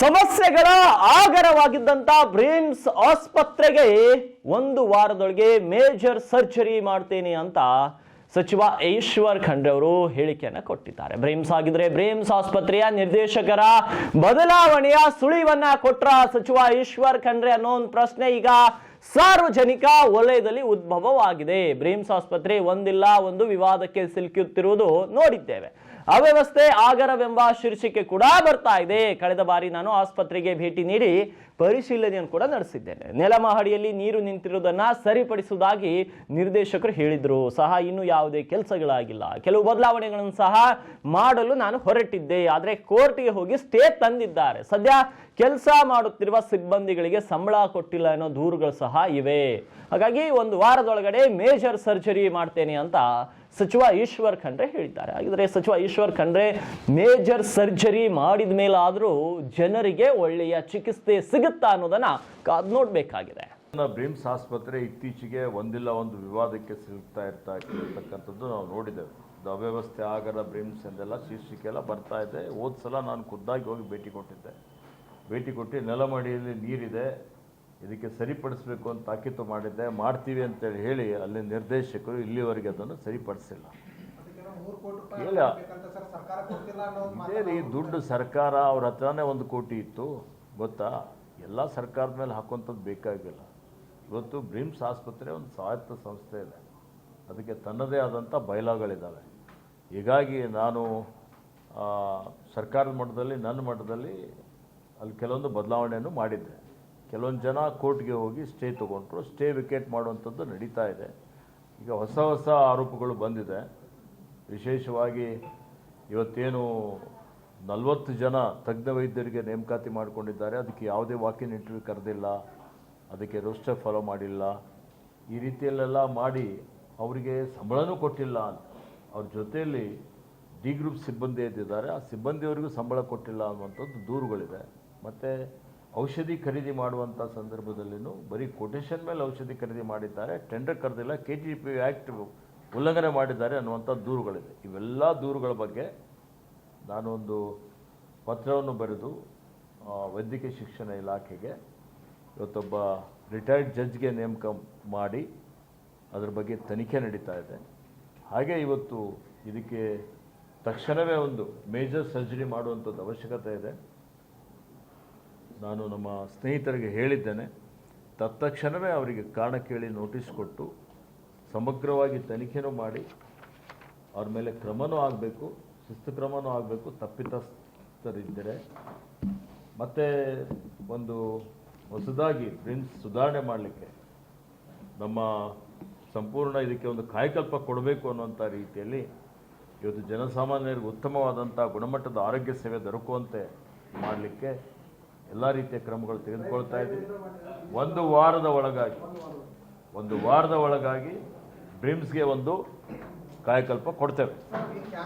ಸಮಸ್ಯೆಗಳ ಆಗರವಾಗಿದ್ದಂತ ಬ್ರೇಮ್ಸ್ ಆಸ್ಪತ್ರೆಗೆ ಒಂದು ವಾರದೊಳಗೆ ಮೇಜರ್ ಸರ್ಜರಿ ಮಾಡ್ತೇನೆ ಅಂತ ಸಚಿವ ಈಶ್ವರ್ ಖಂಡ್ರೆ ಅವರು ಹೇಳಿಕೆಯನ್ನ ಕೊಟ್ಟಿದ್ದಾರೆ. ಬ್ರೇಮ್ಸ್ ಆಗಿದ್ರೆ ಬ್ರೇಮ್ಸ್ ಆಸ್ಪತ್ರೆಯ ನಿರ್ದೇಶಕರ ಬದಲಾವಣೆಯ ಸುಳಿವನ್ನ ಕೊಟ್ರ ಸಚಿವ ಈಶ್ವರ್ ಖಂಡ್ರೆ ಅನ್ನೋ ಒಂದು ಪ್ರಶ್ನೆ ಈಗ ಸಾರ್ವಜನಿಕ ವಲಯದಲ್ಲಿ ಉದ್ಭವವಾಗಿದೆ. ಬ್ರೇಮ್ಸ್ ಆಸ್ಪತ್ರೆ ಒಂದಿಲ್ಲ, ಒಂದು ವಿವಾದಕ್ಕೆ ಸಿಲುಕುತ್ತಿರುವುದು ನೋಡಿದ್ದೇವೆ. ಅವ್ಯವಸ್ಥೆ ಆಗರವೆಂಬ ಶೀರ್ಷಿಕೆ ಕೂಡ ಬರ್ತಾ ಇದೆ. ಕಳೆದ ಬಾರಿ ನಾನು ಆಸ್ಪತ್ರೆಗೆ ಭೇಟಿ ನೀಡಿ ಪರಿಶೀಲನೆಯನ್ನು ಕೂಡ ನಡೆಸಿದ್ದೇನೆ. ನೆಲಮಹಡಿಯಲ್ಲಿ ನೀರು ನಿಂತಿರುವುದನ್ನ ಸರಿಪಡಿಸುವುದಾಗಿ ನಿರ್ದೇಶಕರು ಹೇಳಿದ್ರು. ಸಹ ಇನ್ನು ಯಾವುದೇ ಕೆಲಸಗಳಾಗಿಲ್ಲ. ಕೆಲವು ಬದಲಾವಣೆಗಳನ್ನು ಸಹ ಮಾಡಲು ನಾನು ಹೊರಟಿದ್ದೆ. ಆದರೆ ಕೋರ್ಟ್ಗೆ ಹೋಗಿ ಸ್ಟೇ ತಂದಿದ್ದಾರೆ. ಸದ್ಯ ಕೆಲಸ ಮಾಡುತ್ತಿರುವ ಸಿಬ್ಬಂದಿಗಳಿಗೆ ಸಂಬಳ ಕೊಟ್ಟಿಲ್ಲ ಅನ್ನೋ ದೂರುಗಳು ಸಹ ಇವೆ. ಹಾಗಾಗಿ ಒಂದು ವಾರದೊಳಗಡೆ ಮೇಜರ್ ಸರ್ಜರಿ ಮಾಡ್ತೇನೆ ಅಂತ ಸಚಿವ ಈಶ್ವರ್ ಖಂಡ್ರೆ ಹೇಳಿದ್ದಾರೆ. ಹಾಗಿದ್ರೆ ಸಚಿವ ಈಶ್ವರ್ ಖಂಡ್ರೆ ಮೇಜರ್ ಸರ್ಜರಿ ಮಾಡಿದ ಮೇಲಾದರೂ ಜನರಿಗೆ ಒಳ್ಳೆಯ ಚಿಕಿತ್ಸೆ ಸಿಗುತ್ತಾ ಅನ್ನೋದನ್ನ ಕಾದ್ ನೋಡ್ಬೇಕಾಗಿದೆ. ಬ್ರಿಮ್ಸ್ ಆಸ್ಪತ್ರೆ ಇತ್ತೀಚೆಗೆ ಒಂದಿಲ್ಲ ಒಂದು ವಿವಾದಕ್ಕೆ ಸಿಗ್ತಾ ಇರ್ತಾ ಇರ್ತಕ್ಕಂಥದ್ದು ನಾವು ನೋಡಿದ್ದೇವೆ. ಅವ್ಯವಸ್ಥೆ ಆಗದ ಬ್ರಿಮ್ಸ್ ಎಂದೆಲ್ಲ ಶೀರ್ಷಿಕೆ ಎಲ್ಲ ಬರ್ತಾ ಇದೆ. ಹೋದ ಸಲ ನಾನು ಖುದ್ದಾಗಿ ಹೋಗಿ ಭೇಟಿ ಕೊಟ್ಟಿದ್ದೆ. ಭೇಟಿ ಕೊಟ್ಟು ನೆಲಮಡಿಯಲ್ಲಿ ನೀರಿದೆ. ಇದಕ್ಕೆ ಸರಿಪಡಿಸಬೇಕು ಅಂತ ತಾಕೀತು ಮಾಡಿದ್ದೆ. ಮಾಡ್ತೀವಿ ಅಂತೇಳಿ ಹೇಳಿ ಅಲ್ಲಿ ನಿರ್ದೇಶಕರು ಇಲ್ಲಿವರೆಗೆ ಅದನ್ನು ಸರಿಪಡಿಸಿಲ್ಲ. ಇಲ್ಲ. ಇದೇ ದುಡ್ಡು ಸರ್ಕಾರ ಅವ್ರ ಹತ್ರನೇ ಒಂದು ಕೋಟಿ ಇತ್ತು. ಗೊತ್ತಾ? ಎಲ್ಲ ಸರ್ಕಾರದ ಮೇಲೆ ಹಾಕುವಂಥದ್ದು ಬೇಕಾಗಿಲ್ಲ. ಇವತ್ತು ಬ್ರಿಮ್ಸ್ ಆಸ್ಪತ್ರೆ ಒಂದು ಸ್ವಾಯತ್ತ ಸಂಸ್ಥೆ ಇದೆ. ಅದಕ್ಕೆ ತನ್ನದೇ ಆದಂಥ ಬಯಲಾಗಳಿದ್ದಾವೆ. ಹೀಗಾಗಿ ನಾನು ಸರ್ಕಾರದ ಮಟ್ಟದಲ್ಲಿ, ನನ್ನ ಮಟ್ಟದಲ್ಲಿ ಅಲ್ಲಿ ಕೆಲವೊಂದು ಬದಲಾವಣೆಯನ್ನು ಮಾಡಿದ್ದೆ. ಕೆಲವೊಂದು ಜನ ಕೋರ್ಟ್ಗೆ ಹೋಗಿ ಸ್ಟೇ ತೊಗೊಂಡ್ರು. ಸ್ಟೇ ವಿಕೆಟ್ ಮಾಡುವಂಥದ್ದು ನಡೀತಾ ಇದೆ. ಈಗ ಹೊಸ ಹೊಸ ಆರೋಪಗಳು ಬಂದಿದೆ. ವಿಶೇಷವಾಗಿ ಇವತ್ತೇನು ನಲವತ್ತು ಜನ ತಜ್ಞ ವೈದ್ಯರಿಗೆ ನೇಮಕಾತಿ ಮಾಡಿಕೊಂಡಿದ್ದಾರೆ. ಅದಕ್ಕೆ ಯಾವುದೇ ವಾಕಿನ್ ಇಂಟರ್ವ್ಯೂ ಕರೆದಿಲ್ಲ. ಅದಕ್ಕೆ ರೋಸ್ಟರ್ ಫಾಲೋ ಮಾಡಿಲ್ಲ. ಈ ರೀತಿಯಲ್ಲೆಲ್ಲ ಮಾಡಿ ಅವರಿಗೆ ಸಂಬಳನೂ ಕೊಟ್ಟಿಲ್ಲ. ಅವ್ರ ಜೊತೆಯಲ್ಲಿ ಡಿ ಗ್ರೂಪ್ ಸಿಬ್ಬಂದಿ ಎದ್ದಿದ್ದಾರೆ ಆ ಸಿಬ್ಬಂದಿಯವರಿಗೂ ಸಂಬಳ ಕೊಟ್ಟಿಲ್ಲ ಅನ್ನುವಂಥದ್ದು ದೂರುಗಳಿದೆ. ಮತ್ತು ಔಷಧಿ ಖರೀದಿ ಮಾಡುವಂಥ ಸಂದರ್ಭದಲ್ಲಿನೂ ಬರೀ ಕೊಟೇಶನ್ ಮೇಲೆ ಔಷಧಿ ಖರೀದಿ ಮಾಡಿದ್ದಾರೆ ಟೆಂಡರ್ ಕರೆದಿಲ್ಲ ಕೆ ಜಿ ಪಿ ಆ್ಯಕ್ಟ್ ಉಲ್ಲಂಘನೆ ಮಾಡಿದ್ದಾರೆ ಅನ್ನುವಂಥ ದೂರುಗಳಿದೆ. ಇವೆಲ್ಲ ದೂರುಗಳ ಬಗ್ಗೆ ನಾನೊಂದು ಪತ್ರವನ್ನು ಬರೆದು ವೈದ್ಯಕೀಯ ಶಿಕ್ಷಣ ಇಲಾಖೆಗೆ ಇವತ್ತೊಬ್ಬ ರಿಟೈರ್ಡ್ ಜಡ್ಜ್ಗೆ ನೇಮಕ ಮಾಡಿ ಅದರ ಬಗ್ಗೆ ತನಿಖೆ ನಡೀತಾ ಇದೆ. ಹಾಗೆ ಇವತ್ತು ಇದಕ್ಕೆ ತಕ್ಷಣವೇ ಒಂದು ಮೇಜರ್ ಸರ್ಜರಿ ಮಾಡುವಂಥದ್ದು ಅವಶ್ಯಕತೆ ಇದೆ. ನಾನು ನಮ್ಮ ಸ್ನೇಹಿತರಿಗೆ ಹೇಳಿದ್ದೇನೆ, ತತ್ಕ್ಷಣವೇ ಅವರಿಗೆ ಕಾರಣ ಕೇಳಿ ನೋಟಿಸ್ ಕೊಟ್ಟು ಸಮಗ್ರವಾಗಿ ತನಿಖೆನೂ ಮಾಡಿ, ಅವ್ರ ಮೇಲೆ ಕ್ರಮನೂ ಆಗಬೇಕು, ಶಿಸ್ತು ಕ್ರಮನೂ ಆಗಬೇಕು, ತಪ್ಪಿತಸ್ಥರಿದ್ದರೆ. ಮತ್ತು ಒಂದು ಹೊಸದಾಗಿ ಪ್ರಿನ್ಸ್ ಸುಧಾರಣೆ ಮಾಡಲಿಕ್ಕೆ ನಮ್ಮ ಸಂಪೂರ್ಣ ಇದಕ್ಕೆ ಒಂದು ಕಾಯಕಲ್ಪ ಕೊಡಬೇಕು ಅನ್ನುವಂಥ ರೀತಿಯಲ್ಲಿ ಇವತ್ತು ಜನಸಾಮಾನ್ಯರಿಗೆ ಉತ್ತಮವಾದಂಥ ಗುಣಮಟ್ಟದ ಆರೋಗ್ಯ ಸೇವೆ ದೊರಕುವಂತೆ ಮಾಡಲಿಕ್ಕೆ ಎಲ್ಲ ರೀತಿಯ ಕ್ರಮಗಳು ತೆಗೆದುಕೊಳ್ತಾ ಇದ್ದೀವಿ ಒಂದು ವಾರದ ಒಳಗಾಗಿ, ಒಂದು ವಾರದ ಒಳಗಾಗಿ ಬ್ರಿಮ್ಸ್ಗೆ ಒಂದು ಕಾಯಕಲ್ಪ ಕೊಡ್ತೇವೆ.